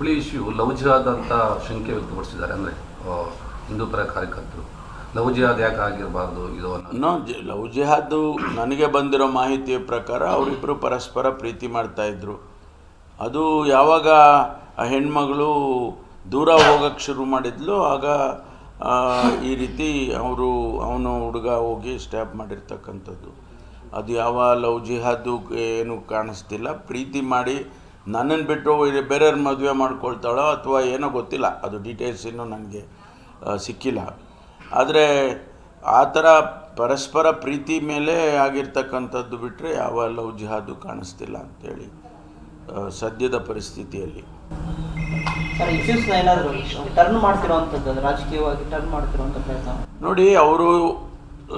Hubli issue love ಜಿಹಾದ್ ಅಂತ ಶಂಕೆ ವ್ಯಕ್ತಪಡಿಸಿದ್ದಾರೆ. ಅಂದರೆ ಹಿಂದೂ ಪರ ಕಾರ್ಯಕರ್ತರು. ಲವ್ ಜಿಹಾದ್ ಯಾಕೆ ಆಗಿರಬಾರ್ದು? ಇದು ಲವ್ ಜಿಹಾದು ನನಗೆ ಬಂದಿರೋ ಮಾಹಿತಿಯ ಪ್ರಕಾರ ಅವರಿಬ್ಬರು ಪರಸ್ಪರ ಪ್ರೀತಿ ಮಾಡ್ತಾ ಇದ್ರು. ಅದು ಯಾವಾಗ ಆ ಹೆಣ್ಮಗಳು ದೂರ ಹೋಗಕ್ಕೆ ಶುರು ಮಾಡಿದ್ಲು, ಆಗ ಈ ರೀತಿ ಅವರು ಅವನು ಹುಡುಗ ಹೋಗಿ ಸ್ಟ್ಯಾಪ್ ಮಾಡಿರ್ತಕ್ಕಂಥದ್ದು. ಅದು ಯಾವ ಲವ್ ಜಿಹಾದು ಏನು ಕಾಣಿಸ್ತಿಲ್ಲ. ಪ್ರೀತಿ ಮಾಡಿ ನನ್ನನ್ನು ಬಿಟ್ಟು ಬೇರೆಯವ್ರ ಮದುವೆ ಮಾಡ್ಕೊಳ್ತಾಳೋ ಅಥವಾ ಏನೋ ಗೊತ್ತಿಲ್ಲ. ಅದು ಡೀಟೇಲ್ಸ್ ಇನ್ನೂ ನನಗೆ ಸಿಕ್ಕಿಲ್ಲ. ಆದರೆ ಆ ಥರ ಪರಸ್ಪರ ಪ್ರೀತಿ ಮೇಲೆ ಆಗಿರ್ತಕ್ಕಂಥದ್ದು ಬಿಟ್ಟರೆ ಯಾವ ಲವ್ ಜಿಹಾದು ಕಾಣಿಸ್ತಿಲ್ಲ ಅಂತೇಳಿ ಆ, ಸದ್ಯದ ಪರಿಸ್ಥಿತಿಯಲ್ಲಿ. ನೋಡಿ ಅವರು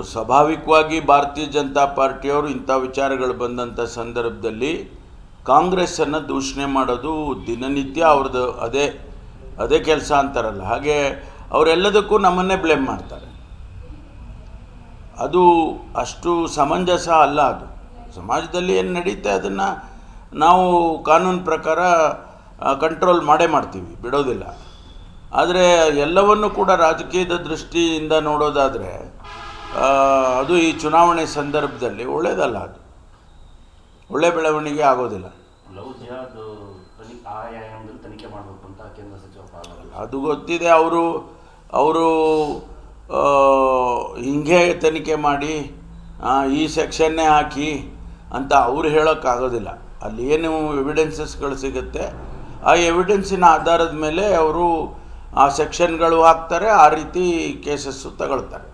ಸ್ವಾಭಾವಿಕವಾಗಿ ಭಾರತೀಯ ಜನತಾ ಪಾರ್ಟಿಯವರು ಇಂಥ ವಿಚಾರಗಳು ಬಂದಂಥ ಸಂದರ್ಭದಲ್ಲಿ ಕಾಂಗ್ರೆಸ್ಸನ್ನು ದೂಷಣೆ ಮಾಡೋದು ದಿನನಿತ್ಯ ಅವ್ರದ್ದು ಅದೇ ಅದೇ ಕೆಲಸ ಅಂತಾರಲ್ಲ. ಹಾಗೆ ಅವರೆಲ್ಲದಕ್ಕೂ ನಮ್ಮನ್ನೇ ಬ್ಲೇಮ್ ಮಾಡ್ತಾರೆ. ಅದು ಅಷ್ಟು ಸಮಂಜಸ ಅಲ್ಲ ಅದು. ಸಮಾಜದಲ್ಲಿ ಏನು ನಡೀತೆ ಅದನ್ನು ನಾವು ಕಾನೂನು ಪ್ರಕಾರ ಕಂಟ್ರೋಲ್ ಮಾಡೇ ಮಾಡ್ತೀವಿ, ಬಿಡೋದಿಲ್ಲ. ಆದರೆ ಎಲ್ಲವನ್ನು ಕೂಡ ರಾಜಕೀಯದ ದೃಷ್ಟಿಯಿಂದ ನೋಡೋದಾದರೆ ಅದು ಈ ಚುನಾವಣೆ ಸಂದರ್ಭದಲ್ಲಿ ಒಳ್ಳೆಯದಲ್ಲ ಅದು. ಒಳ್ಳೆ ಬೆಳವಣಿಗೆ ಆಗೋದಿಲ್ಲ. ತನಿ ತನಿಖೆ ಮಾಡಬೇಕು ಅಂತ ಕೇಂದ್ರ ಸಚಿವ ಅದು ಗೊತ್ತಿದೆ, ಅವರು ಅವರು ಹಿಂಗೆ ತನಿಖೆ ಮಾಡಿ ಈ ಸೆಕ್ಷನ್ನೇ ಹಾಕಿ ಅಂತ ಅವ್ರು ಹೇಳೋಕ್ಕಾಗೋದಿಲ್ಲ. ಅಲ್ಲಿ ಏನು ಎವಿಡೆನ್ಸಸ್ಗಳು ಸಿಗುತ್ತೆ, ಆ ಎವಿಡೆನ್ಸಿನ ಆಧಾರದ ಮೇಲೆ ಅವರು ಆ ಸೆಕ್ಷನ್ಗಳು ಹಾಕ್ತಾರೆ, ಆ ರೀತಿ ಕೇಸಸ್ಸು ತಗೊಳ್ತಾರೆ.